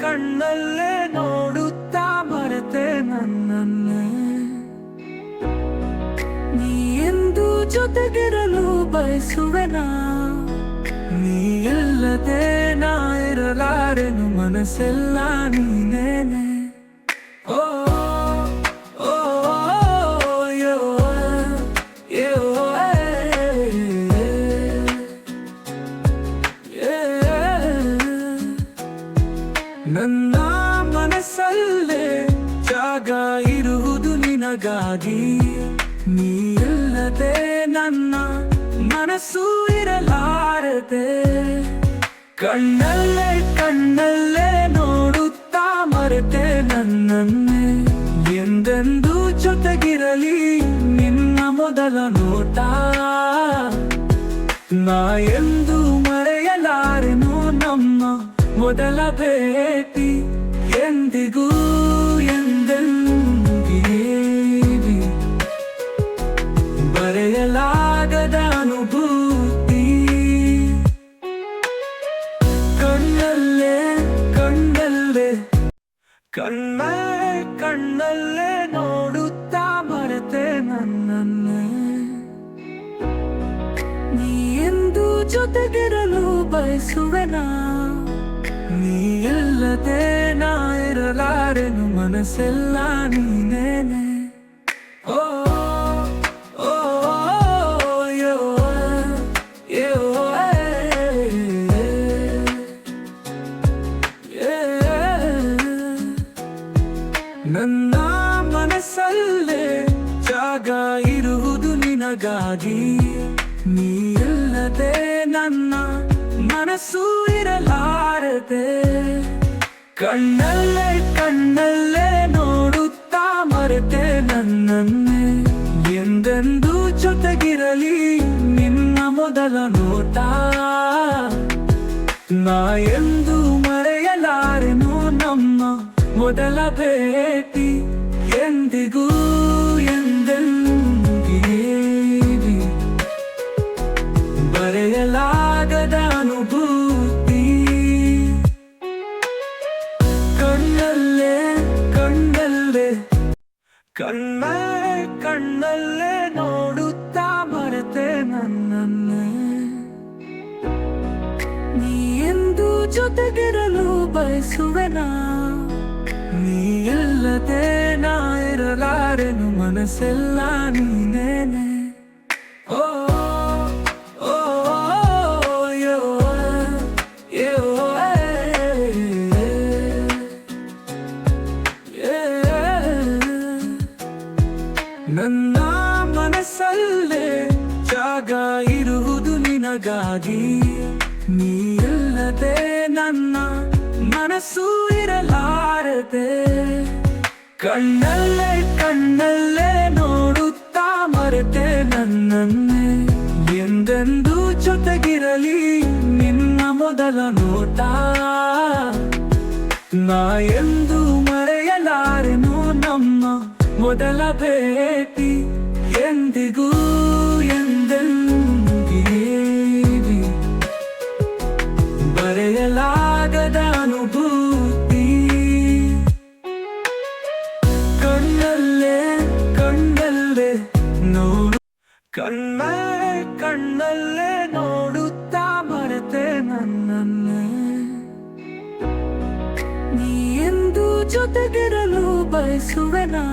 ಕಣ್ಣಲ್ಲೇ ನೋಡುತ್ತಾ ಮರೆತೆ ನನ್ನನ್ನೇ. ನೀ ಎಂದು ಜೊತೆಗಿರಲು ಬಯಸುವೆನಾ ನೀ. ಇಲ್ಲದೆ ನಾ ಇರಲಾರೆನು ಮನಸ್ಸೆಲ್ಲ ನೀನೇನೆ. ನನ್ನ ಮನಸ್ಸಲ್ಲೇ ಜಾಗ ಇರುವುದು ನಿನಗಾಗಿ. ನೀಲ್ಲದೆ ನನ್ನ ಮನಸ್ಸು ಇರಲಾರದೆ. ಕಣ್ಣಲ್ಲೇ ಕಣ್ಣಲ್ಲೇ ನೋಡುತ್ತಾ ಮರೆತೆ ನನ್ನನ್ನೇ. ಎಂದೆಂದು ಜೊತೆಗಿರಲಿ ನಿನ್ನ ಮೊದಲ ನೋಟ. ನಾ ಎಂದು ಮರೆಯಲಾರೆನು ನಮ್ಮ ಮೊದಲ ಭೇಟಿ ಎಂದಿಗೂ ಎಂದೆಂದಿಗೇವಿ ಬರೆಯಲಾಗದ ಅನುಭೂತಿ. ಕಣ್ಣಲ್ಲೇ ಕಣ್ಣಲ್ಲೇ ಕಣ್ಣ ಕಣ್ಣಲ್ಲೇ ನೋಡುತ್ತಾ ಬರುತ್ತೆ ನನ್ನನ್ನೇ. ನೀ ಎಂದು ಜೊತೆಗಿರಲು ಬಯಸುವೆನಾ ಇಲ್ಲದೆ ನಾ ಇರಲಾರೆನು ಮನಸ್ಸೆಲ್ಲ ನೀನೇನೆ ಓ. ನನ್ನ ಮನಸ್ಸಲ್ಲೇ ಜಾಗ ಇರುವುದು ನಿನಗಾಗಿ ನೀ ನನ್ನ ಮನಸ್ಸು ಇರಲಾರದೆ ಕಣ್ಣಲ್ಲೇ ಕಣ್ಣಲ್ಲೇ ನೋಡುತ್ತಾ ಮರೆತೆ ನನ್ನನ್ನೇ. ಎಂದೆಂದೂ ಜೊತೆಗಿರಲಿ ನಿನ್ನ ಮೊದಲ ನೋಟ. ನಾ ಎಂದು ಮರೆಯಲಾರೆನು ನಮ್ಮ ಮೊದಲ ಭೇಟಿ. ಕಣ್ಣ ಕಣ್ಣಲ್ಲೇ ನೋಡುತ್ತಾ ಮರೆತೆ ನನ್ನನ್ನು. ನೀ ಎಂದು ಜೊತೆಗಿರಲು ಬಯಸುವೆನಾ? ನೀ ಇಲ್ಲದೆ ನಾ ಇರಲಾರೆನು ಮನಸ್ಸೆಲ್ಲ ನೀನೇನೆ? ನನ್ನ ಮನಸ್ಸಲ್ಲೇ ಜಾಗ ಇರುವುದು ನಿನಗಾಗಿ. ನೀಲ್ಲದೆ ನನ್ನ ಮನಸ್ಸು ಇರಲಾರದೆ. ಕಣ್ಣಲ್ಲೇ ಕಣ್ಣಲ್ಲೇ ನೋಡುತ್ತಾ ಮರೆತೆ ನನ್ನನ್ನೇ. ಎಂದೆಂದೂ ಜೊತೆಗಿರಲಿ ನಿನ್ನ ಮೊದಲ ನೋಟ. ನಾ ಎಂದು ಮೊದಲ ಭೇಟಿ ಎಂದಿಗೂ ಎಂದೆಂದಿಗೇವಿ ಬರೆಯಲಾಗದ ಅನುಭೂತಿ. ಕಣ್ಣಲ್ಲೇ ಕಣ್ಣಲ್ಲೇ ನೋಡು. ಕಣ್ಣ, ಕಣ್ಣಲ್ಲೇ ನೋಡುತ್ತಾ ಮರೆತೆ ನನ್ನನ್ನೇ. ನೀ ಎಂದು ಜೊತೆಗಿರಲು ಬಯಸುವೆನಾ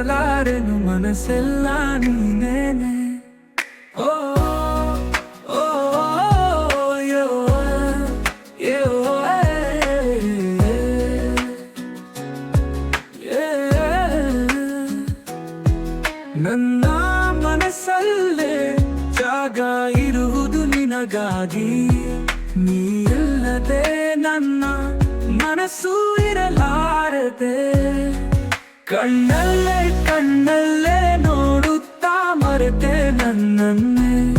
ಇರಲಾರೆನು ಮನಸ್ಸೆಲ್ಲ ನೀನೇನೆ. ಓ. ನನ್ನ ಮನಸ್ಸಲ್ಲೇ ಜಾಗ ಇರುವುದು ನಿನಗಾಗಿ. ನೀ ನನ್ನ ಮನಸ್ಸು ಇರಲಾರದೆ. ಕಣ್ಣಲ್ಲೇ ಕಣ್ಣಲ್ಲೇ ನೋಡುತ್ತಾ ಮರೆತೆ ನನ್ನನ್ನೇ.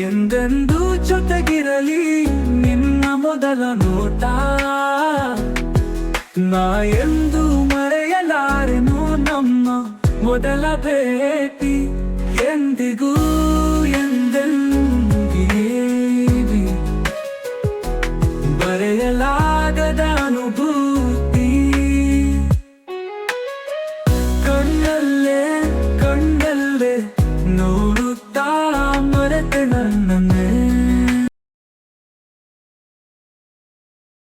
ಎಂದೆಂದೂ ಜೊತೆಗಿರಲಿ ನಿನ್ನ ಮೊದಲ ನೋಟ. ನಾ ಎಂದು ಮರೆಯಲಾರೆನು ನಮ್ಮ ಮೊದಲ ಭೇಟಿ ಎಂದಿಗೂ